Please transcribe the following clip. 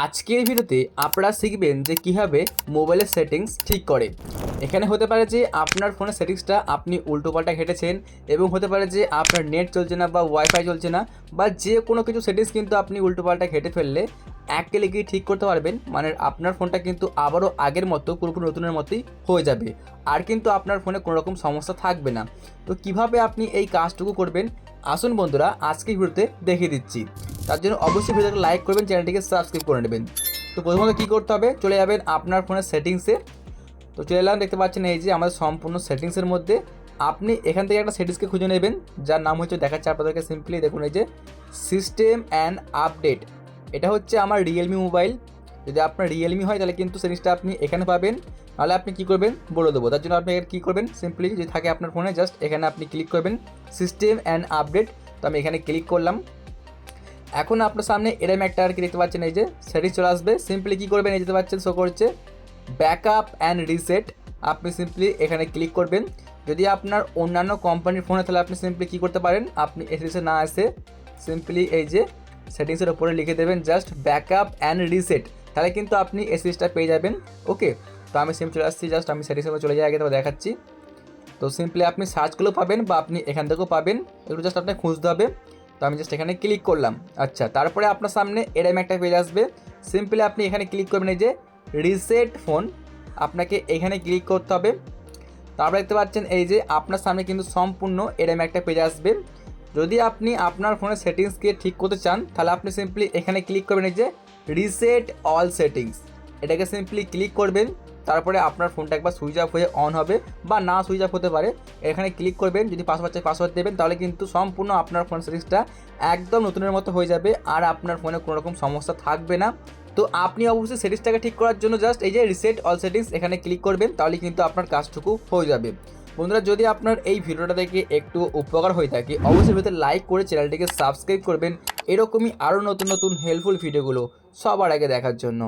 আজকের ভিডিওতে আপনারা শিখবেন যে কীভাবে মোবাইলের সেটিংস ঠিক করে। এখানে হতে পারে যে আপনার ফোনের সেটিংসটা আপনি উল্টোপাল্টা ঘেটেছেন এবং হতে পারে যে আপনার নেট চলছে না বা ওয়াইফাই চলছে না বা যে কোনো কিছু সেটিংস কিন্তু আপনি উল্টোপাল্টা ঘেটে ফেললে এক ক্লিকেই ঠিক করতে পারবেন মানে আপনার ফোনটা কিন্তু আবারও আগের মতো, পুরোপুরি নতুনের মতোই হয়ে যাবে। আর কিন্তু আপনার ফোনে কোনো রকম সমস্যা থাকবে না। তো কীভাবে আপনি এই কাজটুকু করবেন? আসুন বন্ধুরা, আজকের ভিডিওতে দেখিয়ে দিচ্ছি। তার জন্য অবশ্যই ভিডিওটাকে লাইক করবেন, চ্যানেলটিকে সাবস্ক্রাইব করে নেবেন। তো প্রথমত কী করতে হবে? চলে যাবেন আপনার ফোনের সেটিংসে তো চলে এলাম, দেখতে পাচ্ছেন এই যে আমাদের সম্পূর্ণ সেটিংসের মধ্যে। আপনি এখান থেকে একটা সেটিংসকে খুঁজে নেবেন, যার নাম হচ্ছে, দেখাচ্ছে আপনাদেরকে সিম্পলি দেখুন এই যে সিস্টেম অ্যান্ড আপডেট এটা হচ্ছে আমার রিয়েলমি মোবাইল যদি আপনার রিয়েলমি হয়, তাহলে কিন্তু সেটিংসটা আপনি এখানে পাবেন। নাহলে আপনি কী করবেন? বলে দেবো। তার জন্য আপনি কী করবেন? সিম্পলি যদি থাকে আপনার ফোনে জাস্ট এখানে আপনি ক্লিক করবেন সিস্টেম অ্যান্ড আপডেট তো আমি এখানে ক্লিক করলাম। এখন আপনার সামনে এরম একটা আর কি দেখতে পাচ্ছেন, এই যে সেটি চলে আসবে। সিম্পলি কী করবেন, এই যেতে পাচ্ছেন শো করছে। ব্যাকআপ অ্যান্ড রিসেট আপনি সিম্পলি এখানে ক্লিক করবেন। যদি আপনার অন্যান্য কোম্পানির ফোনে তাহলে আপনি সিম্পলি কী করতে পারেন, আপনি এসএসে না এসে সিম্পলি এই যে সেটিংসের ওপরে লিখে দেবেন জাস্ট ব্যাকআপ অ্যান্ড রিসেট তাহলে কিন্তু আপনি এসএসটা পেয়ে যাবেন ওকে তো আমি সিম চলে আসছি জাস্ট আমি সেটিংসে চলে যাই আগে তো দেখাচ্ছি। তো সিম্পলি আপনি সার্চগুলো পাবেন বা আপনি এখান থেকেও পাবেন। এগুলো জাস্ট আপনাকে খুঁজতে হবে। তো আমি জাস্ট এখানে ক্লিক করলাম। আচ্ছা তারপরে আপনার সামনে এরম একটা পেজ আসবে। সিম্পলি আপনি এখানে ক্লিক করবেন এই যে রিসেট ফোন আপনাকে এখানে ক্লিক করতে হবে। তারপরে দেখতে পাচ্ছেন এই যে, আপনার সামনে কিন্তু সম্পূর্ণ এরম একটা পেজ আসবে। যদি আপনি আপনার ফোনের সেটিংসকে ঠিক করতে চান, তাহলে আপনি সিম্পলি এখানে ক্লিক করবেন এই যে রিসেট অল সেটিংস এটাকে সিম্পলি ক্লিক করবেন। তারপরে আপনার ফোনটা একবার সুইচ অফ হয়ে অন হবে বা না সুইচ অফ হতে পারে। এখানে ক্লিক করবেন, যদি পাসওয়ার্ড চাই পাসওয়ার্ড দেবেন, তাহলে কিন্তু সম্পূর্ণ আপনার ফোন সিরিজটা একদম নতুনের মতো হয়ে যাবে আর আপনার ফোনে কোনো রকম সমস্যা থাকবে না। তো আপনি অবশ্যই সেটিংসটাকে ঠিক করার জন্য জাস্ট এই যে রিসেট অল সেটিংস এখানে ক্লিক করবেন, তাহলে কিন্তু আপনার কাজটুকু হয়ে যাবে। বন্ধুরা, যদি আপনার এই ভিডিওটা দেখে একটু উপকার হয়ে থাকে, অবশ্যই ভিতরে লাইক করে চ্যানেলটিকে সাবস্ক্রাইব করবেন। এরকমই আরও নতুন নতুন হেল্পফুল ভিডিওগুলো সবার আগে দেখার জন্য।